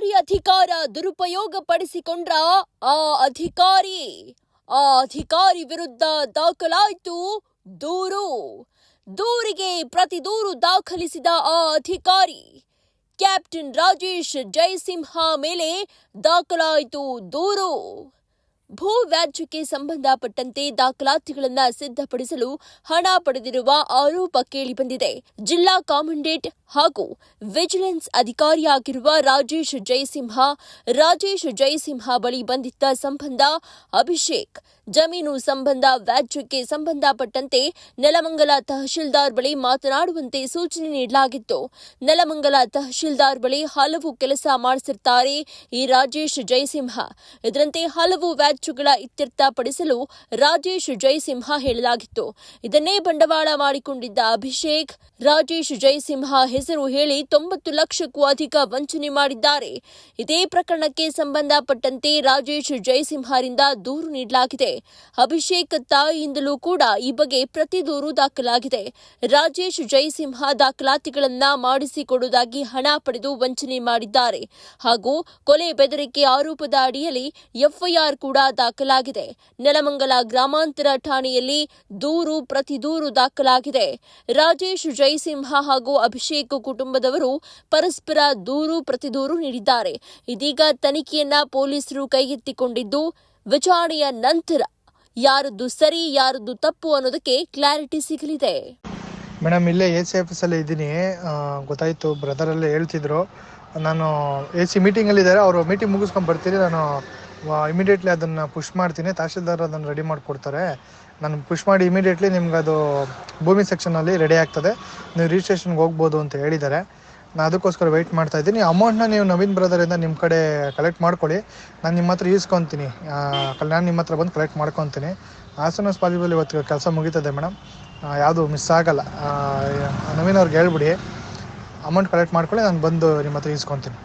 ಸರ್ಕಾರಿ ಅಧಿಕಾರ ದುರುಪಯೋಗ ಪಡಿಸಿಕೊಂಡ್ರ ಆ ಅಧಿಕಾರಿ ಆ ಅಧಿಕಾರಿ ವಿರುದ್ಧ ದಾಖಲಾಯಿತು ದೂರು. ದೂರಿಗೆ ಪ್ರತಿ ದೂರು ದಾಖಲಿಸಿದ ಆ ಅಧಿಕಾರಿ, ಕ್ಯಾಪ್ಟನ್ ರಾಜೇಶ್ ಜಯಸಿಂಹ ಮೇಲೆ ದಾಖಲಾಯಿತು ದೂರು. ಭೂ ವ್ಯಾಜ್ಯಕ್ಕೆ ಸಂಬಂಧಪಟ್ಟಂತೆ ದಾಖಲಾತಿಗಳನ್ನು ಸಿದ್ಧಪಡಿಸಲು ಹಣ ಪಡೆದಿರುವ ಆರೋಪ ಕೇಳಿಬಂದಿದೆ. ಜಿಲ್ಲಾ ಕಾಮಂಡೇಟ್ ಹಾಗೂ ವಿಜಿಲೆನ್ಸ್ ಅಧಿಕಾರಿಯಾಗಿರುವ ರಾಜೇಶ್ ಜಯಸಿಂಹ ರಾಜೇಶ್ ಜಯಸಿಂಹ ಬಳಿ ಬಂದಿದ್ದ ಸಂಬಂಧ ಅಭಿಷೇಕ್, ಜಮೀನು ಸಂಬಂಧ ವ್ಯಾಜ್ಯಕ್ಕೆ ಸಂಬಂಧಪಟ್ಟಂತೆ ನೆಲಮಂಗಲ ತಹಶೀಲ್ದಾರ್ ಬಳಿ ಮಾತನಾಡುವಂತೆ ಸೂಚನೆ ನೀಡಲಾಗಿತ್ತು. ನೆಲಮಂಗಲ ತಹಶೀಲ್ದಾರ್ ಬಳಿ ಹಲವು ಕೆಲಸ ಮಾಡಿಸಿರ್ತಾರೆ ಈ ರಾಜೇಶ್ ಜಯಸಿಂಹ. ಇದರಂತೆ ಹಲವು ವ್ಯಾಜ್ಯಗಳ ಇತ್ಯರ್ಥ ಪಡಿಸಲು ರಾಜೇಶ್ ಜಯಸಿಂಹ ಹೇಳಲಾಗಿತ್ತು. ಇದನ್ನೇ ಬಂಡವಾಳ ಮಾಡಿಕೊಂಡಿದ್ದ ಅಭಿಷೇಕ್, ರಾಜೇಶ್ ಜಯಸಿಂಹ ಹೆಸರು ಹೇಳಿ ತೊಂಬತ್ತು ಲಕ್ಷಕ್ಕೂ ಅಧಿಕ ವಂಚನೆ ಮಾಡಿದ್ದಾರೆ. ಇದೇ ಪ್ರಕರಣಕ್ಕೆ ಸಂಬಂಧಪಟ್ಟಂತೆ ರಾಜೇಶ್ ಜಯಸಿಂಹರಿಂದ ದೂರು ನೀಡಲಾಗಿದೆ. ಅಭಿಷೇಕ್ ತಾಯಿಯಿಂದಲೂ ಕೂಡ ಈ ಬಗ್ಗೆ ಪ್ರತಿ ದೂರು ದಾಖಲಾಗಿದೆ. ರಾಜೇಶ್ ಜಯಸಿಂಹ ದಾಖಲಾತಿಗಳನ್ನ ಮಾಡಿಸಿಕೊಡುವುದಾಗಿ ಹಣ ಪಡೆದು ವಂಚನೆ ಮಾಡಿದ್ದಾರೆ. ಹಾಗೂ ಕೊಲೆ ಬೆದರಿಕೆ ಆರೋಪದ ಅಡಿಯಲ್ಲಿ ಎಫ್ಐಆರ್ ಕೂಡ ದಾಖಲಾಗಿದೆ. ನೆಲಮಂಗಲ ಗ್ರಾಮಾಂತರ ಠಾಣೆಯಲ್ಲಿ ದೂರು ಪ್ರತಿ ದೂರು ದಾಖಲಾಗಿದೆ. ರಾಜೇಶ್ ಜಯಸಿಂಹ ಹಾಗೂ ಅಭಿಷೇಕ್ ಕುಟುಂಬದವರು ಪರಸ್ಪರ ದೂರು ಪ್ರತಿದೂರು ನೀಡಿದ್ದಾರೆ. ಇದೀಗ ತನಿಖೆಯನ್ನ ಪೊಲೀಸರು ಕೈಗೆತ್ತಿಕೊಂಡಿದ್ದು, ವಿಚಾರಣೆಯ ನಂತರ ಯಾರದ್ದು ಸರಿ, ಯಾರದ್ದು ತಪ್ಪು ಅನ್ನೋದಕ್ಕೆ ಕ್ಲಾರಿಟಿ ಸಿಗಲಿದೆ. ಮೇಡಮ್, ಇಲ್ಲೇ ಎ ಸಿ ಆಫೀಸಲ್ಲಿ ಇದ್ದೀನಿ. ಗೊತ್ತಾಯಿತು ಬ್ರದರಲ್ಲೇ ಹೇಳ್ತಿದ್ರು. ನಾನು ಎ ಸಿ ಮೀಟಿಂಗಲ್ಲಿದ್ದಾರೆ, ಅವರು ಮೀಟಿಂಗ್ ಮುಗಿಸ್ಕೊಂಡು ಬರ್ತೀನಿ ನಾನು ಇಮಿಡಿಯೇಟ್ಲಿ ಅದನ್ನು ಪುಷ್ ಮಾಡ್ತೀನಿ. ತಹಶೀಲ್ದಾರ್ ಅದನ್ನು ರೆಡಿ ಮಾಡಿಕೊಡ್ತಾರೆ. ನಾನು ಪುಷ್ ಮಾಡಿ ಇಮಿಡಿಯೇಟ್ಲಿ ನಿಮ್ಗೆ ಅದು ಭೂಮಿ ಸೆಕ್ಷನಲ್ಲಿ ರೆಡಿ ಆಗ್ತದೆ. ನೀವು ರಿಜಿಸ್ಟ್ರೇಷನ್ಗೆ ಹೋಗ್ಬೋದು ಅಂತ ಹೇಳಿದ್ದಾರೆ. ನಾನು ಅದಕ್ಕೋಸ್ಕರ ವೆಯ್ಟ್ ಮಾಡ್ತಾ ಇದ್ದೀನಿ. ಅಮೌಂಟ್ನ ನೀವು ನವೀನ್ ಬ್ರದರಿಂದ ನಿಮ್ಮ ಕಡೆ ಕಲೆಕ್ಟ್ ಮಾಡ್ಕೊಳ್ಳಿ. ನಾನು ನಿಮ್ಮ ಹತ್ರ ಈಸ್ಕೊತೀನಿ ನಾನು ನಿಮ್ಮ ಹತ್ರ ಬಂದು ಕಲೆಕ್ಟ್ ಮಾಡ್ಕೊತೀನಿ. ಹಾಸನ ಸ್ಪಾಲಿಬಲ್ ಇವತ್ತು ಕೆಲಸ ಮುಗೀತದೆ ಮೇಡಮ್ ಯಾವುದು ಮಿಸ್ ಆಗಲ್ಲ. ನವೀನ್ ಅವ್ರಿಗೆ ಹೇಳ್ಬಿಡಿ. ಅಮೌಂಟ್ ಕಲೆಕ್ಟ್ ಮಾಡ್ಕೊಳ್ಳಿ. ನಾನು ಬಂದು ನಿಮ್ಮ ಹತ್ರ ಈಸ್ಕೊತೀನಿ